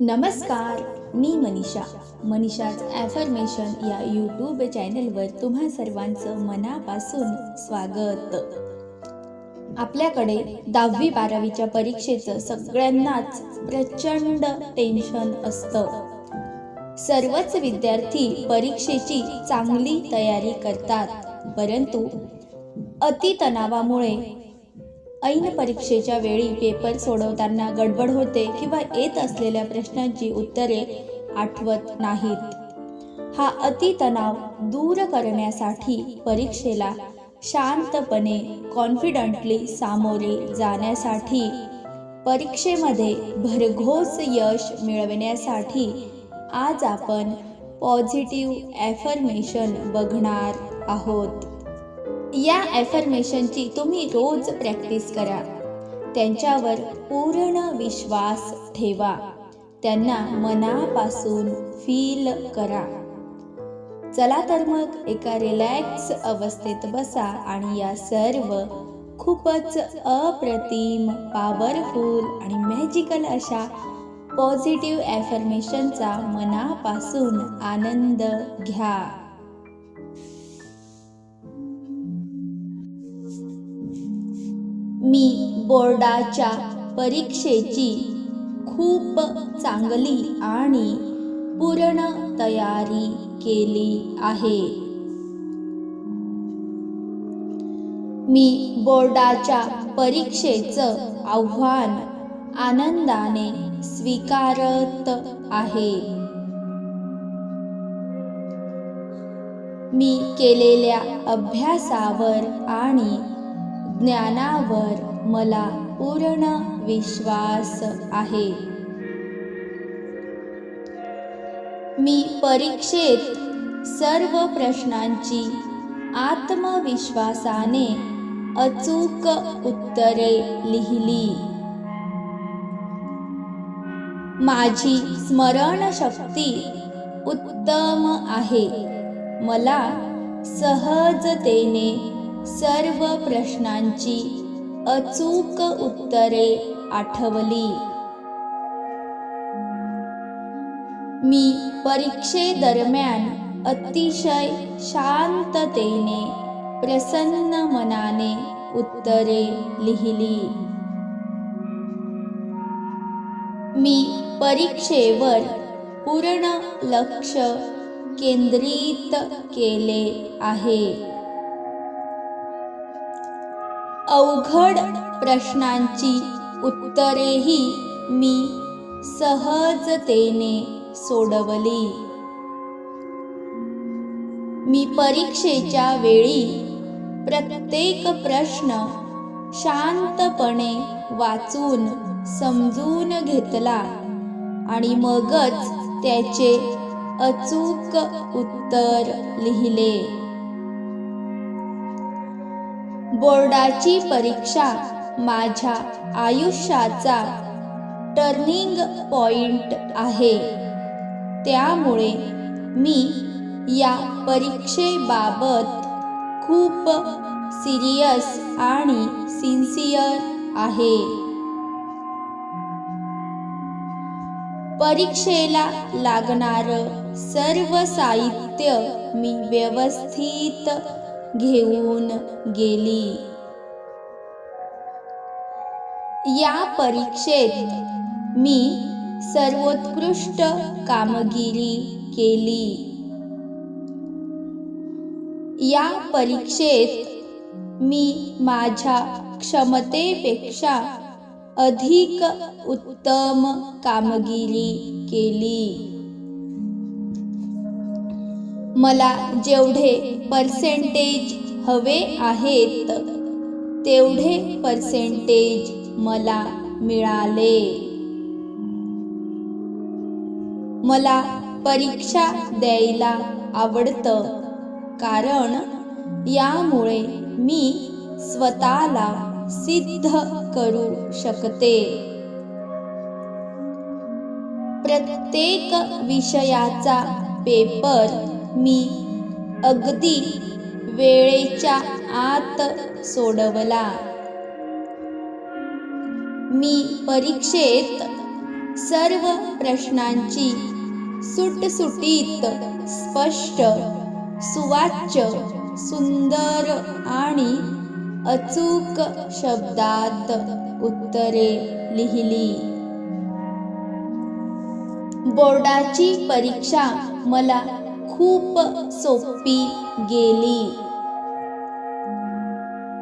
नमस्कार मी मनीषा. मनीषाच ॲफर्मेशन या यूट्यूब चॅनलवर तुम्हा सर्वांचं मनापासून स्वागत. आपल्याकडे दहावी बारावीच्या परीक्षेचं सगळ्यांनाच प्रचंड टेन्शन असतं. सर्वच विद्यार्थी परीक्षेची चांगली तयारी करतात परंतु अतितणावामुळे ऐन परीक्षेच्या वेळी पेपर सोडवताना गडबड होते किंवा येत असलेल्या प्रश्नांची उत्तरे आठवत नाहीत. हा अतितणाव दूर करण्यासाठी परीक्षेला शांतपणे कॉन्फिडंटली सामोरे जाण्यासाठी परीक्षेमध्ये भरघोस यश मिळवण्यासाठी आज आपण पॉझिटिव्ह ॲफर्मेशन बघणार आहोत. या ॲफर्मेशनची तुम्ही रोज प्रॅक्टिस करा. त्यांच्यावर पूर्ण विश्वास ठेवा. त्यांना मनापासून फील करा. चला तर मग एका रिलॅक्स अवस्थेत बसा आणि या सर्व खूपच अप्रतिम पॉवरफुल आणि मॅजिकल अशा पॉझिटिव्ह ॲफर्मेशनचा मनापासून आनंद घ्या. मी बोर्डाच्या परीक्षेची खूप चांगली आणि पूर्ण तयारी केली आहे. मी बोर्डाच्या परीक्षेचं आव्हान आनंदाने स्वीकारत आहे. मी केलेल्या अभ्यासावर आणि ज्ञानावर मला पूर्ण विश्वास आहे. मी परीक्षेत सर्व प्रश्नांची आत्मविश्वासाने अचूक उत्तरे लिहिली. माझी स्मरणशक्ती उत्तम आहे. मला सहजतेने सर्व प्रश्नांची अचूक उत्तरे आठवली. मी परीक्षेदरम्यान अतिशय शांततेने प्रसन्न मनाने उत्तरे लिहिली. मी परीक्षेवर पूर्ण लक्ष केंद्रित केले आहे. अवघड प्रश्नांची उत्तरेही मी सहजतेने सोडवली. मी परीक्षेच्या वेळी प्रत्येक प्रश्न शांतपणे वाचून समजून घेतला आणि मगच त्याचे अचूक उत्तर लिहिले. बोर्डाची परीक्षा माझ्या आयुष्याचा टर्निंग पॉइंट आहे. त्यामुळे मी या परीक्षेबाबत खूप सिरियस आणि सिन्सिअर आहे. परीक्षेला लागणारं सर्व साहित्य मी व्यवस्थित घेऊन गेली. या परीक्षेत मी सर्वोत्कृष्ट कामगिरी केली. या परीक्षेत मी माझ्या क्षमतेपेक्षा अधिक उत्तम कामगिरी केली. मला जेवढे पर्सेंटेज हवे आहेत तेवढे पर्सेंटेज मला मिळाले. मला परीक्षा द्यायला आवडतं कारण यामुळे मी स्वतःला सिद्ध करू शकते. प्रत्येक विषयाचा पेपर मी अगदी वेळेच्या आत सोडवला. मी परीक्षेत सर्व प्रश्नांची सुटसुटीत स्पष्ट सुवाच्य सुंदर आणि अचूक शब्दात उत्तरे लिहिली. बोर्डाची परीक्षा मला खूप सोपी गेली.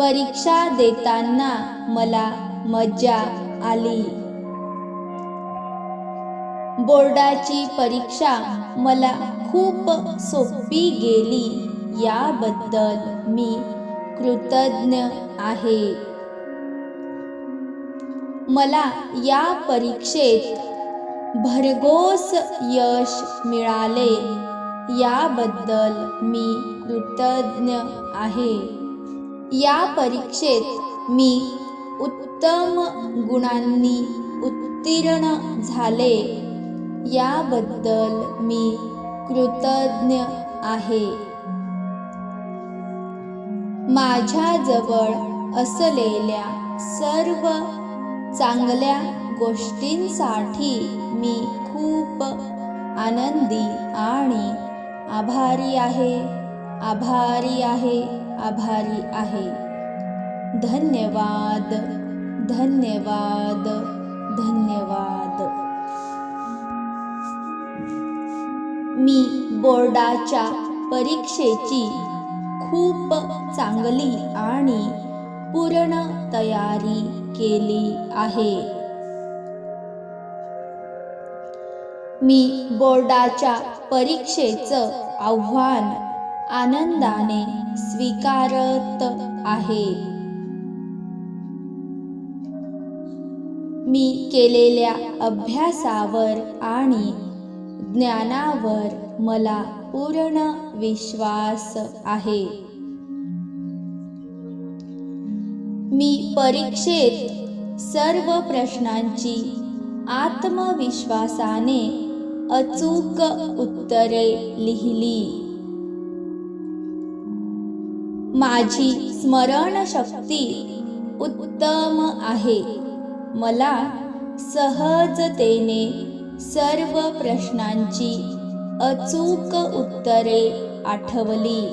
परीक्षा देताना मला मजा आली. बोर्डाची परीक्षा मला खूप सोपी गेली. याबद्दल मी कृतज्ञ आहे. मला या परीक्षेत भरघोस यश मिळाले. याबद्दल मी कृतज्ञ आहे. या परीक्षेत मी उत्तम गुणांनी उत्तीर्ण झाले. याबद्दल मी कृतज्ञ आहे. माझ्याजवळ असलेल्या सर्व चांगल्या गोष्टींसाठी मी खूप आनंदी आणि आभारी आहे आभारी आहे आभारी आहे. धन्यवाद धन्यवाद धन्यवाद. मी बोर्डाच्या परीक्षेची खूप चांगली आणि पूर्ण तयारी केली आहे. मी बोर्डाच्या परीक्षेचं आव्हान आनंदाने स्वीकारत आहे. मी केलेल्या अभ्यासावर आणि ज्ञानावर मला पूर्ण विश्वास आहे. मी परीक्षेत सर्व प्रश्नांची आत्मविश्वासाने अचूक उत्तरे लिहिली. माझी स्मरणशक्ती उत्तम आहे. मला सहजतेने सर्व प्रश्नांची अचूक उत्तरे आठवली.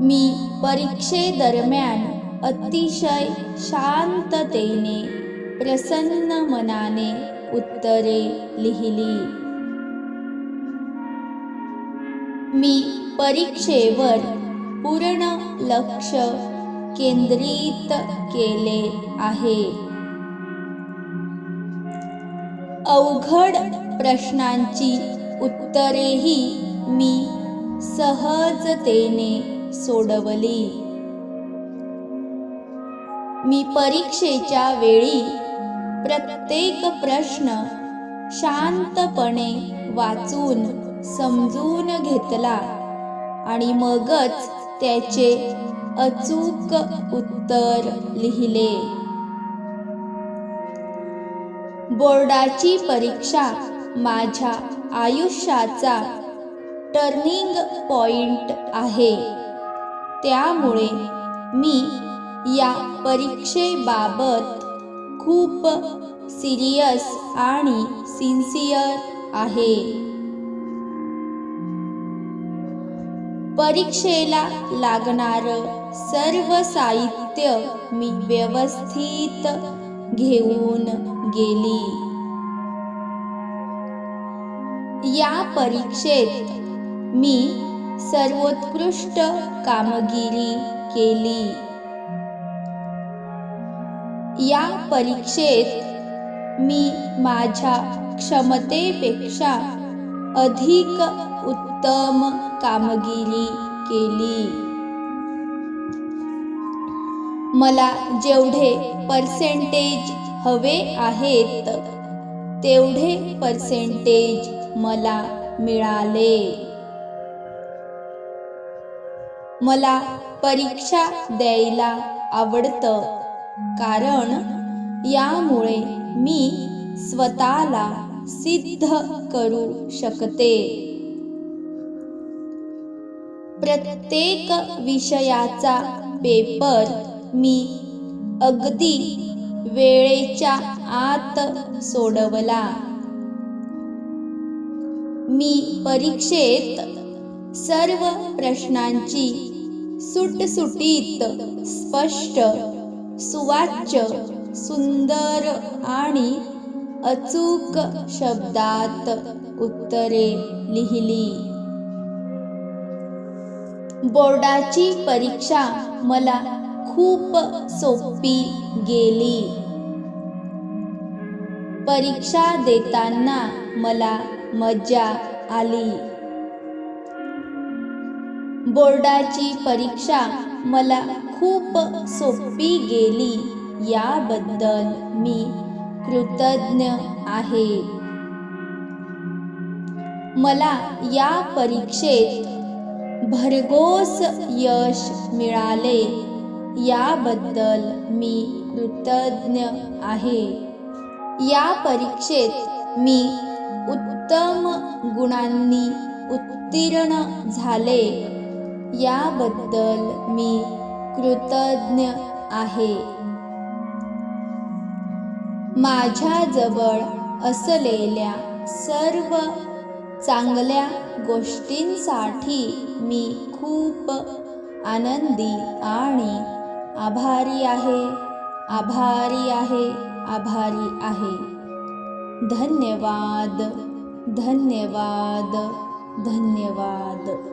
मी परीक्षेदरम्यान अतिशय शांततेने प्रसन्न मनाने उत्तरे लिहिली. मी परीक्षेवर पूर्ण लक्ष केंद्रित केले आहे. अवघड प्रश्नांची उत्तरेही मी सहजतेने सोडवली. मी परीक्षेच्या वेळी प्रत्येक प्रश्न शांतपणे वाचून समजून घेतला आणि मगच त्याचे अचूक उत्तर लिहिले. बोर्डाची परीक्षा माझ्या आयुष्याचा टर्निंग पॉइंट आहे. त्यामुळे मी या परीक्षेबाबत खूप सिरियस आणि सिन्सिअर आहे. परीक्षेला लागणारं सर्व साहित्य मी व्यवस्थित घेऊन गेली. या परीक्षेत मी सर्वोत्कृष्ट कामगिरी केली. या परीक्षेत मी माझ्या क्षमतेपेक्षा अधिक उत्तम कामगिरी केली. मला जेवढे पर्सेंटेज हवे आहेत तेवढे पर्सेंटेज मला मिळाले. मला परीक्षा द्यायला आवडतं. कारण यामुळे मी स्वतःला सिद्ध करू शकते. प्रत्येक विषयाचा पेपर मी अगदी वेळेच्या आत सोडवला. मी परीक्षेत सर्व प्रश्नांची सुटसुटीत स्पष्ट सुवाच्य सुंदर आणि अचूक शब्दात उत्तरे लिहिली. बोर्डाची परीक्षा मला खूप सोपी गेली. परीक्षा देताना मला मजा आली. बोर्डाची परीक्षा मला खूप सोपी गेली याबद्दल मी कृतज्ञ आहे. मला या परीक्षेत भरघोस यश मिळाले याबद्दल मी कृतज्ञ आहे. या परीक्षेत मी उत्तम गुणांनी उत्तीर्ण झाले. याबद्दल मी कृतज्ञ आहे. माझ्याजवळ असलेल्या सर्व चांगल्या गोष्टींसाठी मी खूप आनंदी आणि आभारी आहे. आभारी आहे. आभारी आहे. धन्यवाद. धन्यवाद. धन्यवाद.